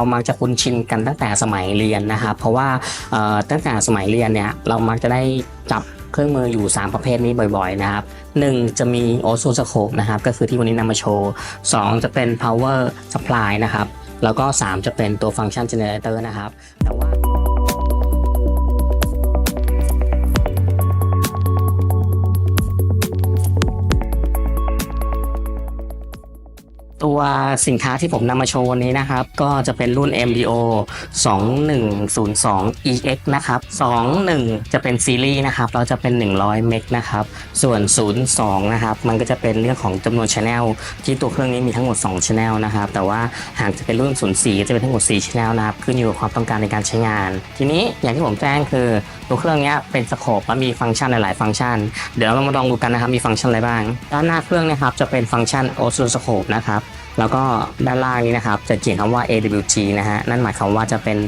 เรามักจะคุ้นชินกันตั้งแต่สมัยเรียนนะครับ เพราะว่าตั้งแต่สมัยเรียนเนี่ยเรามักจะได้จับเครื่องมืออยู่ 3 ประเภทนี้บ่อยๆนะครับ 1 จะมีโอโซสโคปนะครับ ก็คือที่วันนี้นำมาโชว์ 2 จะเป็น power supply นะครับ แล้วก็ 3 จะเป็นตัว function generator นะครับ ตัวสินค้าที่ผมนำมาโชว์วันนี้นะครับ ก็จะเป็นรุ่น MDO 2102 EX นะครับ 21 จะเป็นซีรีส์นะครับ เราจะเป็น 100 เมกนะครับ ส่วน 02 นะครับ มันก็จะเป็นเรื่องของจำนวนช anel ที่ตัวเครื่องนี้มีทั้งหมด2 channel นะครับ แต่ว่าหากจะเป็นรุ่น 04 จะเป็นทั้งหมด4 channel นะครับ ขึ้นอยู่กับความต้องการในการใช้งาน ทีนี้อย่างที่ผมแจ้งคือตัวเครื่องนี้เป็นสโคปและมีฟังก์ชันหลาย ๆ ฟังก์ชัน เดี๋ยวเรามาลองดูกันนะครับ มีฟังก์ชันอะไรบ้าง ด้านหน้าเครื่องนะครับจะเป็นฟังก์ชัน oscilloscope นะครับ แล้วก็ด้านล่างนี้นะครับจะเขียนคำว่า AWG นะฮะนั่นหมายความว่าจะเป็น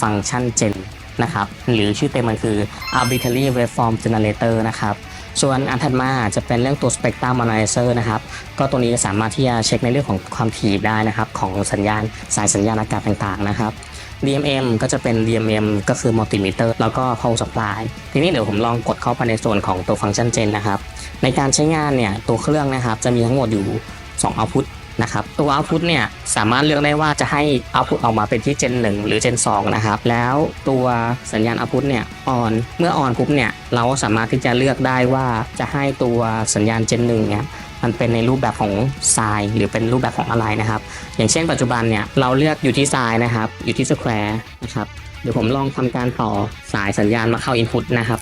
ฟังก์ชัน Gen นะครับหรือชื่อเต็มมันคือ Arbitrary Waveform Generator นะครับส่วนอันถัดมาจะเป็นเรื่องตัว Spectrum Analyzer นะครับก็ตัวนี้สามารถที่จะเช็คในเรื่องของความถี่ได้นะครับของสัญญาณสายสัญญาณอากาศต่างๆนะครับ DMM ก็จะเป็น DMM ก็คือ Multimeter แล้วก็ Power Supply ทีนี้เดี๋ยวผมลองกดเข้าไปในส่วนของตัวฟังก์ชัน Gen นะครับในการใช้งานเนี่ยตัวเครื่องนะครับจะมีทั้งหมดอยู่2 output นะครับตัว output เนี่ยสามารถเลือกได้ว่าจะให้ output ออกมาเป็นที่ gen 1 หรือ gen 2 นะครับ แล้วตัวสัญญาณ output เนี่ย on เมื่อ on ปุ๊บเนี่ยเราก็สามารถที่จะเลือกได้ว่าจะให้ตัวสัญญาณ gen 1เนี่ยมันเป็นในรูปแบบของทรายหรือเป็นรูปแบบของอะไรนะครับ อย่างเช่นปัจจุบันเนี่ยเราเลือกอยู่ที่ทรายนะครับ อยู่ที่ square นะครับเดี๋ยวผมลองทำการต่อสายสัญญาณมาเข้า input นะครับ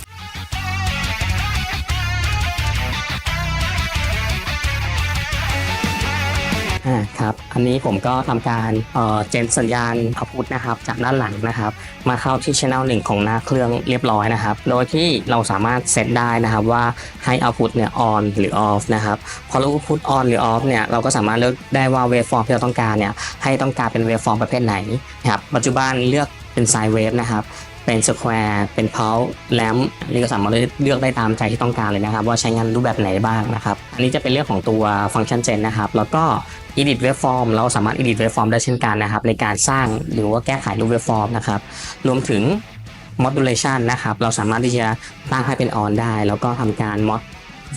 อ่าครับ อันนี้ผมก็ทำการเอ่อเจนสัญญาณเอาพุทนะครับ จากด้านหลังนะครับ มาเข้าที่ช anel หนึ่งของหน้าเครื่องเรียบร้อยนะครับ โดยที่เราสามารถเซตได้นะครับว่าให้เอาพุทเนี่ย on หรือ off นะครับ พอเราพุท on หรือ off เนี่ยเราก็สามารถเลือกได้ว่า waveform ที่เราต้องการเนี่ยให้ต้องการเป็น waveform ประเภทไหนนะครับ ปัจจุบันเลือกเป็น sine wave นะครับ เป็น square เป็น pulse lamp นี่ก็สามารถเลือกได้ตามใจที่ต้องการเลยนะครับ ว่าใช้งานรูปแบบไหนบ้างนะครับ อันนี้จะเป็นเรื่องของตัวฟังก์ชัน gen นะครับ แล้วก็ edit waveform เราสามารถ edit waveform ได้เช่นกันนะครับ ในการสร้างหรือว่าแก้ไขรูป waveform นะครับ รวมถึง modulation นะครับ เราสามารถที่จะตั้งให้เป็น on ได้ แล้วก็ทำการ mod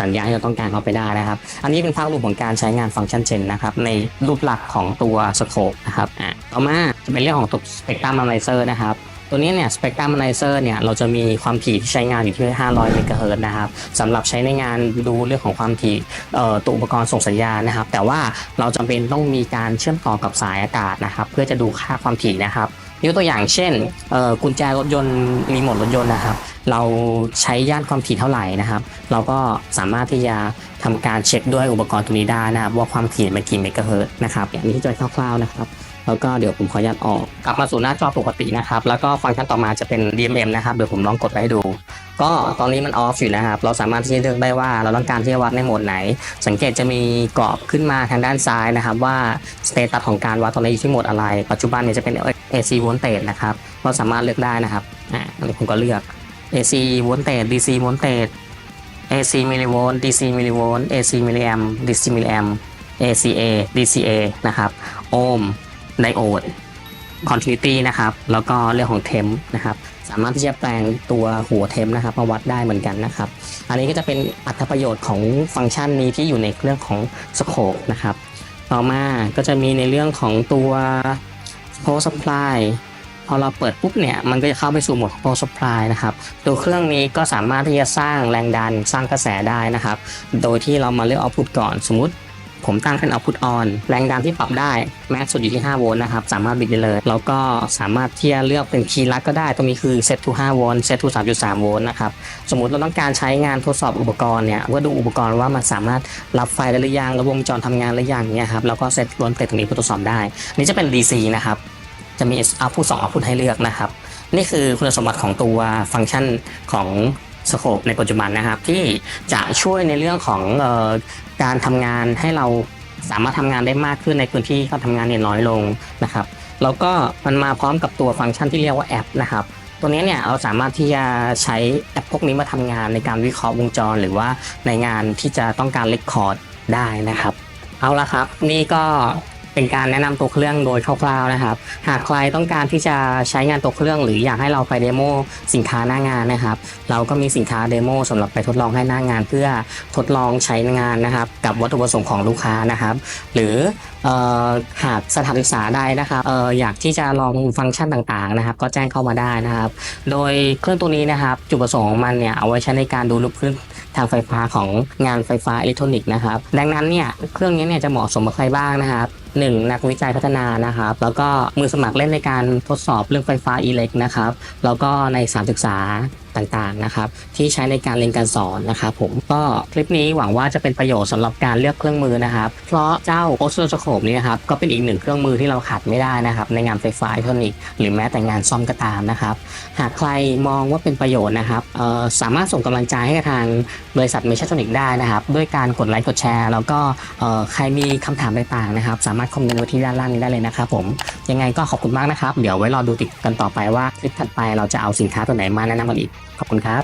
สัญญาณที่เราต้องการเขาไปได้นะครับ อันนี้เป็นภาพรวมของการใช้งานฟังก์ชัน gen นะครับ ในรูปหลักของตัว scope นะครับ อะ ต่อมาจะเป็นเรื่องของตัว spectrum analyzer นะครับ ตัวนี้เนี่ย Spectrum Analyzer เนี่ยเราจะมีความถี่ที่ใช้งานอยู่ที่ 500 เมกะเฮิร์ตนะครับสำหรับใช้ในงานดูเรื่องของความถี่ตัวอุปกรณ์ส่งสัญญาณนะครับ แต่ว่าเราจำเป็นต้องมีการเชื่อมต่อกับสายอากาศนะครับ เพื่อจะดูค่าความถี่นะครับยกตัวอย่างเช่นกุญแจรถยนต์รีโมทรถยนต์นะครับ เราใช้ย่านความถี่เท่าไหร่นะครับ เราก็สามารถที่จะทำการเช็คด้วยอุปกรณ์ตัวนี้ได้นะครับ ว่าความถี่มันกี่เมกะเฮิร์ตนะครับอย่างนี้จะคร่าวๆนะครับ แล้วก็เดี๋ยวผมขออนุญาตออกกลับมาสู่หน้าจอปกตินะครับ แล้วก็ฟังก์ชันต่อมาจะเป็น DMM นะครับเดี๋ยวผมลองกดไปให้ดู ก็ตอนนี้มันออฟอยู่นะครับ เราสามารถที่จะเลือกได้ว่าเราต้องการที่จะวัดในโหมดไหน สังเกตจะมีกรอบขึ้นมาทางด้านซ้ายนะครับ ว่าสเตตัสของการวัดตอนนี้อยู่ที่โหมดอะไร ปัจจุบันเนี่ยจะเป็น AC voltage นะครับเราสามารถเลือกได้นะครับอ่าอันนี้ผมก็เลือก AC voltage DC voltage AC millivolt DC millivolt AC milliamp DC milliamp ACA DCA นะครับ โอห์ม ไดโอด continuity นะครับ แล้วก็เรื่องของเทมนะครับ สามารถที่จะแปลงตัวหัวเทมนะครับมาวัดได้เหมือนกันนะครับ อันนี้ก็จะเป็นอัตประโยชน์ของฟังก์ชันนี้ที่อยู่ในเรื่องของสโคปนะครับ ต่อมาก็จะมีในเรื่องของตัว power supply พอเราเปิดปุ๊บเนี่ย มันก็จะเข้าไปสู่โหมด power supply นะครับ ตัวเครื่องนี้ก็สามารถที่จะสร้างแรงดันสร้างกระแสได้นะครับ โดยที่เรามาเลือก output ก่อน สมมติ ผมตั้งเป็น output on แรงดันที่ปรับได้ แม็กสุดอยู่ที่ 5 โวลต์นะครับ สามารถบิดได้เลย แล้วก็สามารถที่จะเลือกเป็นคีย์ลัดก็ได้ ตรงนี้คือ set to 5 โวลต์ set to 3.3 โวลต์นะครับ สมมุติเราต้องการใช้งานทดสอบอุปกรณ์เนี่ยเพื่อดูอุปกรณ์ว่ามันสามารถรับไฟได้หรือยังระบวงจรทำงานหรือยังเนี่ยครับ แล้วก็เซตล้วนเต็ตตรงนี้เพื่อทดสอบได้นนี้จะเป็น DC นะครับ จะมี output 2 output ให้เลือกนะครับ นี่คือคุณสมบัติของตัวฟังก์ชันของ สโคปในปัจจุบันนะครับ ที่จะช่วยในเรื่องของออการทำงานให้เราสามารถทำงานได้มากขึ้นในพื้นที่การทำงานเนี่ยน้อยลงนะครับแล้วก็มันมาพร้อมกับตัวฟังก์ชันที่เรียกว่าแอปนะครับตัวนี้เนี่ยเราสามารถที่จะใช้แอปพวกนี้มาทำงานในการวิเคราะห์วงจร หรือว่าในงานที่จะต้องการเลคคอร์ดได้นะครับ เอาละครับ นี่ก็ เป็นการแนะนำตัวเครื่องโดยคร่าวๆนะครับ หากใครต้องการที่จะใช้งานตัวเครื่อง หรืออยากให้เราไปเดโมสินค้าหน้างานนะครับ เราก็มีสินค้าเดโมสำหรับไปทดลองให้หน้างาน เพื่อทดลองใช้งานนะครับ กับวัตถุประสงค์ของลูกค้านะครับ หรืออหากสถานศึกษาใดนะครับอออยากที่จะลองฟังก์ชันต่างๆนะครับ ก็แจ้งเข้ามาได้นะครับ โดยเครื่องตัวนี้นะครับ จุดประสงค์ของมันเนี่ยเอาไว้ใช้ในการดูรูปพื้นทางไฟฟ้าของงานไฟฟ้าอิเล็กทรอนิกส์นะครับ ดังนั้นเนี่ยเครื่องนี้เนี่ยจะเหมาะสมกับใครบ้างนะครับ หนึ่งนักวิจัยพัฒนานะครับ แล้วก็มือสมัครเล่นในการทดสอบเรื่องไฟฟ้าอิเล็กนะครับ แล้วก็ในสารศึกษา ต่างๆนะครับที่ใช้ในการเรียนการสอนนะครับผมก็คลิปนี้หวังว่าจะเป็นประโยชน์สำหรับการเลือกเครื่องมือนะครับ เพราะเจ้าโอสโ o สโคปนี้นะครับก็เป็นอีกหนึ่งเครื่องมือที่เราขาดไม่ได้นะครับในงานไฟฟ้าอิเล็กทรอนิกส์หรือแม้แต่งานซ่อมก็ตามนะครับหากใครมองว่าเป็นประโยชน์นะครับสามารถส่งกำลังใจให้กับทางบริษัทเมชทรอนิกได้นะครับด้วยการกดไลค์กดแชร์ แล้วก็ใครมีคำถามต่างๆนะครับ สามารถคอมเมนต์ไว้ที่ด้านล่างนี้ได้เลยนะครับผมยังไงก็ขอบคุณมากนะครับ เดี๋ยวไว้รอดูติดกันต่อไปว่าคลิปถัดไปเราจะเอาสินค้าตัวไหนมาแนะนำกันอีก ขอบคุณครับ